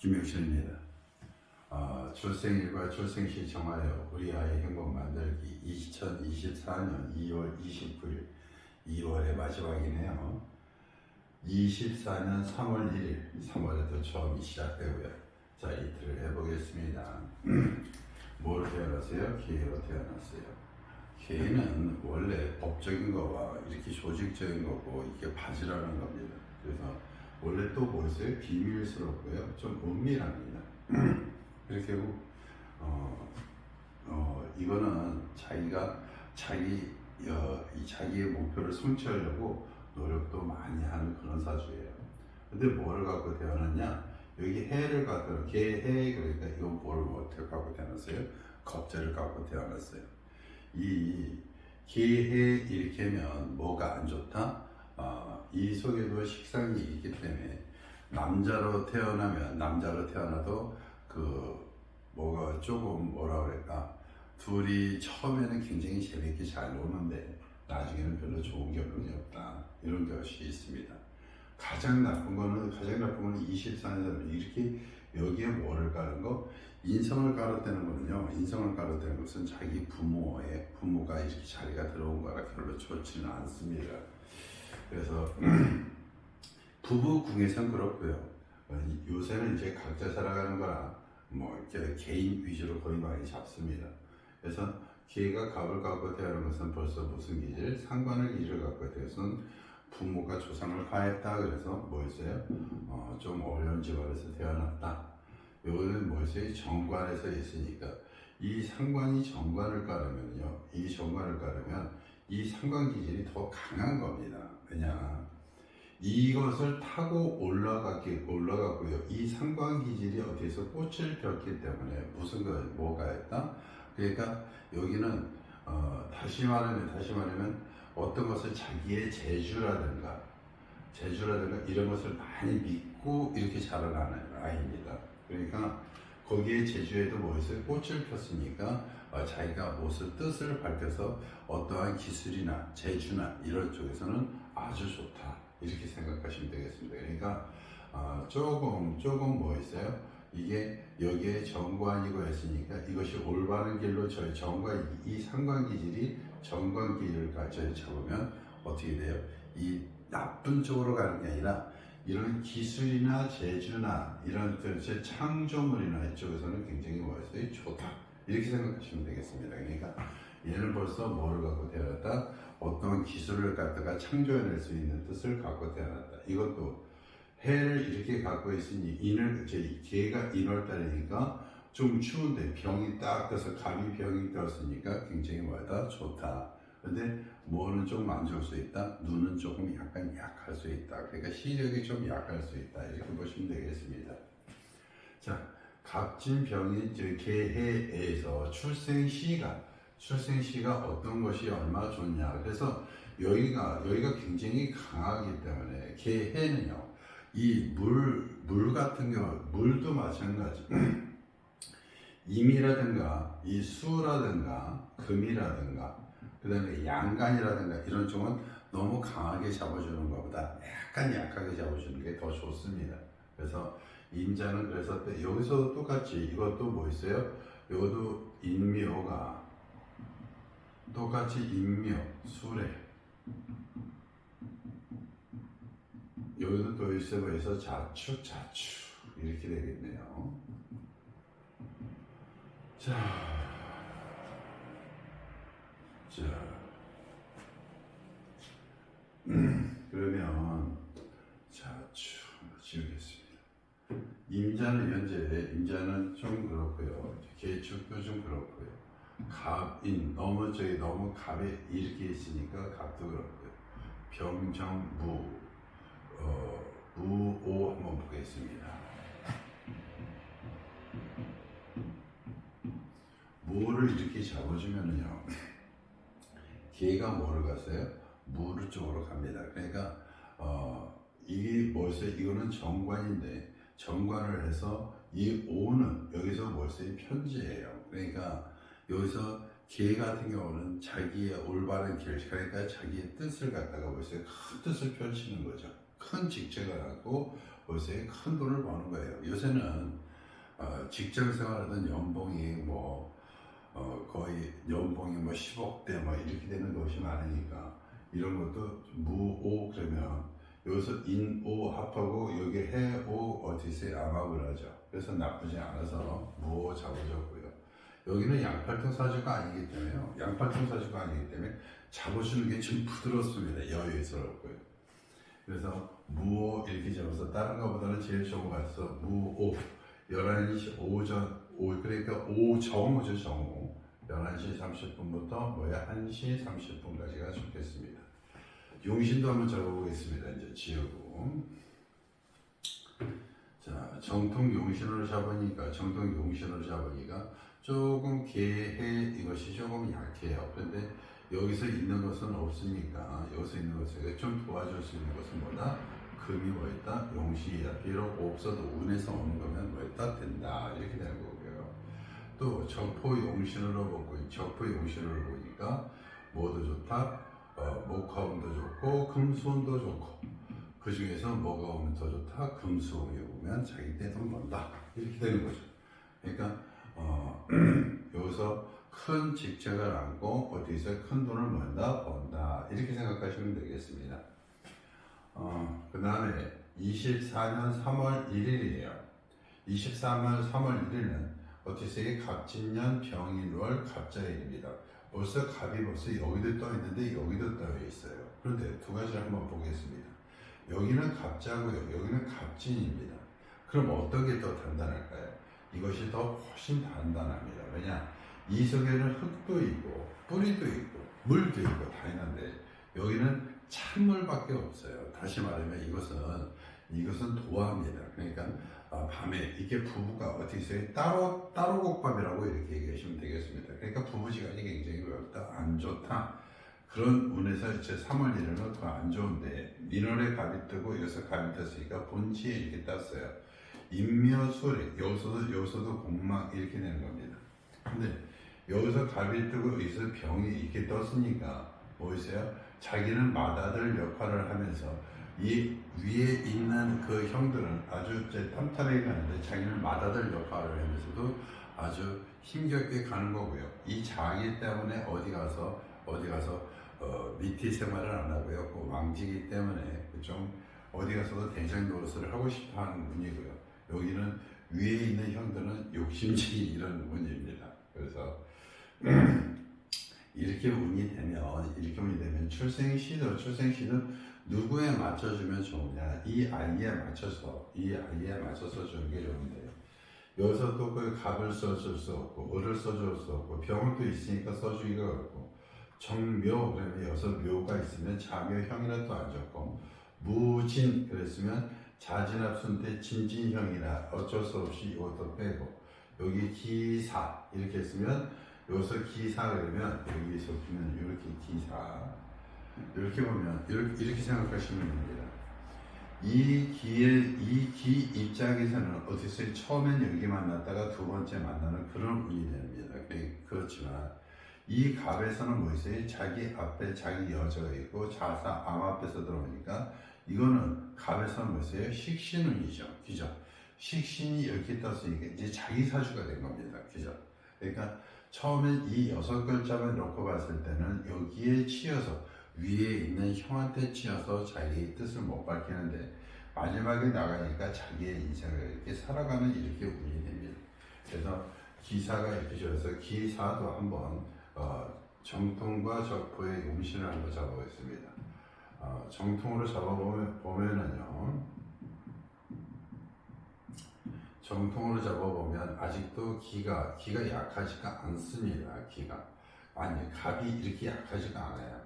김영신입니다. 어, 출생일과 출생시 정하여 우리 아이 행복 만들기 2024년 2월 29일 2월의 마지막이네요. 24년 3월 1일 3월에도 처음이 시작되고요. 자 이틀을 해보겠습니다. 뭘 태어났어요? 기회로 태어났어요. 기회는 원래 법적인 거와 이렇게 조직적인 거고 이게 바지라는 겁니다. 그래서 원래 또 뭐였어요? 비밀스럽고요. 좀 은밀합니다. 이렇게 하고, 어, 어, 이거는 자기가 자기, 어, 이 자기의 목표를 성취하려고 노력도 많이 하는 그런 사주예요. 근데 뭐를 갖고 태어났냐? 여기 해를 갖다, 개해, 그러니까 이건 뭘 어떻게 갖고 태어났어요? 겁재를 갖고 태어났어요. 이 개해 이렇게 하면 뭐가 안 좋다? 어, 이 속에도 식상이 있기 때문에 남자로 태어나면 남자로 태어나도 그 뭐가 조금 뭐라 그럴까 둘이 처음에는 굉장히 재밌게 잘 노는데 나중에는 별로 좋은 결론이 없다 이런 것이 있습니다. 가장 나쁜 거는 가장 나쁜 거는 24년은 이렇게 여기에 뭐를 까는 거 인성을 깔아대는 거는요 인성을 깔아대는 것은 자기 부모의 부모가 이렇게 자리가 들어온 거라 별로 좋지는 않습니다. 그래서 부부 궁에선 그렇고요. 요새는 이제 각자 살아가는 거라 뭐 이렇게 개인 위주로 거의 많이 잡습니다. 그래서 개가 갑을 갖고 태어난 것은 벌써 무슨 기질? 상관을 기질을 갖고 태어선 부모가 조상을 파했다 그래서 뭐였어요? 어, 좀 어려운 집안에서 태어났다. 요거는 뭐였어요? 정관에서 있으니까 이 상관이 정관을 깔으면요, 이 정관을 깔으면 이 상관 기질이 더 강한 겁니다. 왜냐? 이것을 타고 올라갔기 올라갔고요. 이 상관 기질이 어디서 꽃을 폈기 때문에 무슨 거 뭐가 했다? 그러니까 여기는 어, 다시 말하면 다시 말하면 어떤 것을 자기의 재주라든가 재주라든가 이런 것을 많이 믿고 이렇게 자라나는 아이입니다. 그러니까 거기에 제주에도 뭐 있어요? 꽃을 폈으니까 어, 자기가 무엇을 뜻을 밝혀서 어떠한 기술이나 재주나 이런 쪽에서는 아주 좋다 이렇게 생각하시면 되겠습니다. 그러니까 어, 조금 조금 뭐 있어요? 이게 여기에 정관이고 했으니까 이것이 올바른 길로 저희 정관 이 상관 기질이 정관 기질을 저희 잡으면 어떻게 돼요? 이 나쁜 쪽으로 가는 게 아니라 이런 기술이나 재주나 이런 뜻의 창조물이나 이쪽에서는 굉장히 뭐였어요? 좋다. 이렇게 생각하시면 되겠습니다. 그러니까 얘는 벌써 뭐를 갖고 태어났다? 어떤 기술을 갖다가 창조해낼 수 있는 뜻을 갖고 태어났다. 이것도 해를 이렇게 갖고 있으니 인을 제 개가 인월달이니까 좀 추운데 병이 딱 떠서 감이 병이 떠었으니까 굉장히 뭐다 좋다. 근데 뭐는 좀안 좋을 수 있다. 눈은 조금 약간 약할 수 있다. 그러니까 시력이 좀 약할 수 있다. 이렇게 보시면 되겠습니다. 자, 갑진 병인 저 개해에서 출생 시가 출생 시가 어떤 것이 얼마나 좋냐. 그래서 여기가 여기가 굉장히 강하기 때문에 개해는요. 이 물 물 같은 경우 물도 마찬가지. 임이라든가 이 수라든가 금이라든가 그 다음에 양간이라든가 이런 쪽은 너무 강하게 잡아주는 것보다 약간 약하게 잡아주는 게 더 좋습니다. 그래서 임자는 그래서 또 여기서도 똑같이 이것도 뭐 있어요? 이것도 인묘가 똑같이 인묘 수레 여기도. 그래서 자축 자축 이렇게 되겠네요. 자, 자, 그러면 자축 지우겠습니다. 임자는 현재 임자는 좀 그렇고요. 개축도 좀 그렇고요. 갑인 너무 저기 너무 갑에 이렇게 있으니까 갑도 그렇고요. 병정무 어, 무오 한번 보겠습니다. 무를 이렇게 잡아주면은요, 개가 뭐를 갔어요? 무를 쪽으로 갑니다. 그러니까 어, 이게 뭐였어요? 이거는 정관인데 정관을 해서 이 오는 여기서 뭐였어요? 편지예요. 그러니까 여기서 개 같은 경우는 자기의 올바른 길, 그러니까 자기의 뜻을 갖다가 뭐였어요? 큰 뜻을 펼치는 거죠. 큰 직책을 갖고 요새 큰 돈을 버는 거예요. 요새는 어, 직장 생활하던 연봉이 뭐 어, 거의 연봉이 뭐 10억대 뭐 이렇게 되는 곳이 많으니까 이런 것도 무오 그러면 여기서 인오 합하고 여기 해오 어디서 암합을 하죠. 그래서 나쁘지 않아서 무오 잡아줬고요. 여기는 양팔통 사주가 아니기 때문에요. 양팔통 사주가 아니기 때문에 잡아주는 게좀 부드럽습니다. 여유스럽고요. 그래서 무오 이렇게 잡아서 다른 것보다는 제일 좋은 것 같아서 무오 11시 오전 오 그러니까 오정오죠 정오 11시 30분부터 뭐야 1시 30분까지가 좋겠습니다. 용신도 한번 적어보겠습니다. 이제 지우고 자 정통 용신으로 잡으니까 정통 용신으로 잡으니까 조금 개해 이것이 조금 약해요. 그런데 여기서 있는 것은 없으니까 여기서 있는 것에 좀 도와줄 수 있는 것은 뭐다? 금이 뭐 있다? 용신이다. 비록 없어도 운에서 오는 거면 뭐 있다? 된다. 이렇게 되는 거고요. 또 적포 용신으로 보고 적포 용신으로 보니까 뭐도 좋다? 어, 목화운도 좋고 금수운도 좋고 그 중에서 뭐가 오면 더 좋다? 금수운이 오면 자기 떼돈 번다. 이렇게 되는 거죠. 그러니까 어, 여기서 큰 직책을 안고 어디서 큰 돈을 번다 번다 이렇게 생각하시면 되겠습니다. 어, 그 다음에 24년 3월 1일이에요. 24년 3월 1일은 어티스의 갑진년 병인월 갑자일입니다. 벌써 갑이 벌써 여기도 떠 있는데 여기도 떠 있어요. 그런데 두 가지를 한번 보겠습니다. 여기는 갑자고요. 여기는 갑진입니다. 그럼 어떤 게더 단단할까요? 이것이 더 훨씬 단단합니다. 왜냐? 이 속에는 흙도 있고 뿌리도 있고 물도 있고 다 있는데 여기는 찬물밖에 없어요. 다시 말하면 이것은 이것은 도화입니다. 그러니까 아, 밤에 이게 부부가 어떻게 있어요? 따로 따로 곡밥이라고 이렇게 얘기하시면 되겠습니다. 그러니까 부부지간이 굉장히 외롭다, 안 좋다. 그런 운에서 이제 3월 1일은 더 안 좋은데 민월에 갑이 뜨고 여기서 갑이 떴으니까 본치에 이렇게 떴어요. 인묘술에 여기서도 여기서도 공막 이렇게 되는 겁니다. 근데 여기서 갑이 뜨고 여기서 병이 이렇게 떴으니까 보이세요? 자기는 맏아들 역할을 하면서 이 위에 있는 그 형들은 아주 이제 탐탐하게 가는데 자기는 맏아들 역할을 하면서도 아주 힘겹게 가는 거고요. 이 자기 때문에 어디 가서 어디 가서 어, 미티 생활을 안 하고요. 그 왕지기 때문에 좀 어디 가서도 대장 노릇을 하고 싶어 하는 분이고요. 여기는 위에 있는 형들은 욕심쟁이 이런 분입니다. 그래서 이렇게 운이 되면 이렇게 운이 되면 출생 시도 출생시는 누구에 맞춰주면 좋으냐 이 아이에 맞춰서 이 아이에 맞춰서 주는 게 좋은데요. 여기서 또 그 갑을 써줄 수 없고 을을 써줄 수 없고 병은 또 있으니까 써주기가 어렵고 정묘 그러면 여기서 묘가 있으면 자묘형이라 또 안 좋고 무진 그랬으면 자진합순 때 진진형이라 어쩔 수 없이 이것도 빼고 여기 기사 이렇게 했으면 여기서 기사 그러면 여기 적히면 이렇게 기사 이렇게 보면 이렇게, 이렇게 생각하시면 됩니다. 이 기의 이 기 입장에서는 어디서 처음엔 여기 만났다가 두 번째 만나는 그런 운이 됩니다. 그- 그렇지만 이 갑에서는 뭐 있어요? 자기 앞에 자기 여자가 있고 자사 암 앞에서 들어오니까 이거는 갑에서는 뭐 있어요? 식신운이죠. 그죠? 식신이 이렇게 떴으니까 이제 자기 사주가 된 겁니다. 그죠? 그러니까 처음엔 이 여섯 글자만 놓고 봤을 때는 여기에 치여서 위에 있는 형한테 치여서 자기의 뜻을 못 밝히는데 마지막에 나가니까 자기의 인생을 이렇게 살아가는 이렇게 운이 됩니다. 그래서 기사가 이렇게 줘서 기사도 한번 어, 정통과 적포의 용신을 한번 잡아보겠습니다. 어, 정통으로 잡아보면 보면은요. 정통으로 잡아보면 아직도 기가 기가 약하지가 않습니다. 기가 아니 갑이 이렇게 약하지가 않아요.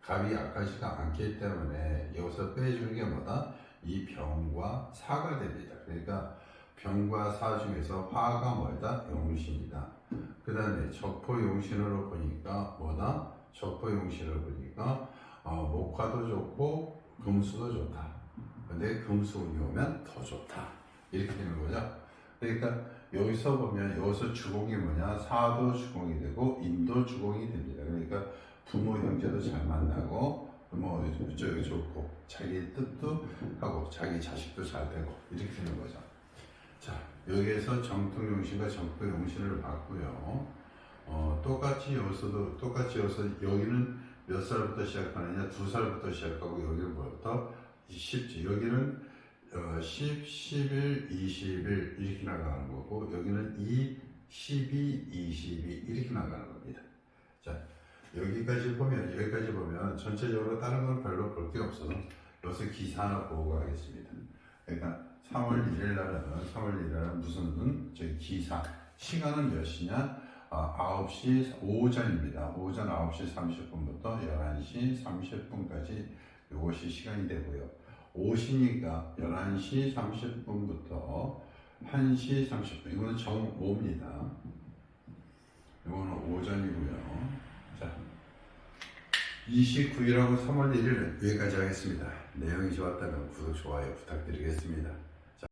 갑이 약하지가 않기 때문에 여기서 빼주는 게 뭐다? 이 병과 사가 됩니다. 그러니까 병과 사 중에서 화가 뭐다? 용신이다. 그 다음에 적포 용신으로 보니까 뭐다? 적포 용신으로 보니까 어, 목화도 좋고 금수도 좋다. 근데 금수운이 오면 더 좋다. 이렇게 되는 거죠. 그러니까 여기서 보면 여기서 주공이 뭐냐? 사도 주공이 되고 인도 주공이 됩니다. 그러니까 부모 형제도 잘 만나고 뭐 저기 좋고 자기 뜻도 하고 자기 자식도 잘 되고 이렇게 되는 거죠. 자 여기에서 정통 용신과 정토용신을 봤고요. 어, 똑같이 여기서도 똑같이 여기서 여기는 몇 살부터 시작하느냐 두 살부터 시작하고 여기는 뭐부터 10지 여기는 어, 10, 11, 20일 이렇게 나가는 거고 여기는 2, 12, 22 이렇게 나가는 겁니다. 자 여기까지 보면 여기까지 보면 전체적으로 다른 건 별로 볼 게 없어서 여기서 기사 하나 보고 가겠습니다. 그러니까 3월 1일 날은 3월 1일 날은 무슨 저기 기사 시간은 몇 시냐? 아, 9시 오전입니다. 오전 9시 30분부터 11시 30분까지 이것이 시간이 되고요. 오시니까 11시 30분부터 1시 30분 이거는 정오입니다. 이거는 오전이고요. 자, 29일하고 3월 1일 여기까지 하겠습니다. 내용이 좋았다면 구독, 좋아요 부탁드리겠습니다.